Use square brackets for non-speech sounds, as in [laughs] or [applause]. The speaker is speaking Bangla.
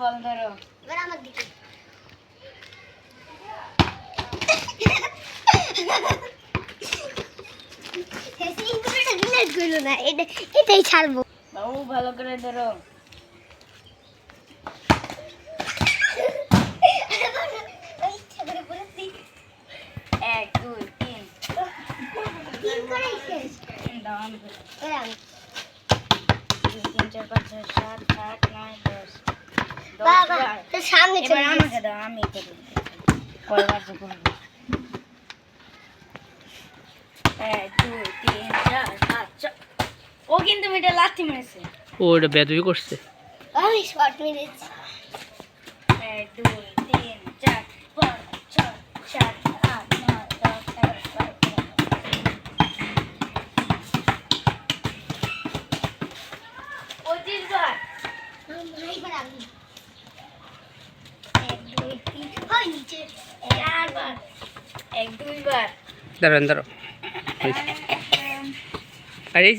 বল ধরো। এবার আমার দিকে। না এটা এটাই ছাড়বো। বাবু ভালো করে ধরো। এক তিন। তিন করে শেষ। দুই তিন চার পাঁচ ছয় সাত আট নয় দশ দশ বাবা তো সামনে চলে আমাকে দাও আমি করি কয়বার তো করব। এক দুই তিন চার পাঁচ ও কিন্তু মেয়েটা লাথি মেরেছে। ও এটা বেদবি করছে। আমি শর্ট মেরেছি। এক দুই তিন চার পাঁচ ছয় সাত আট নয় দশ এগারো বারো তেরো। পঁচিশ বার এইবার আমি এক দুই তিন হয় নিচে চারবার এক দুইবার। দাঁড়ান দাঁড়াও। [laughs] আর এই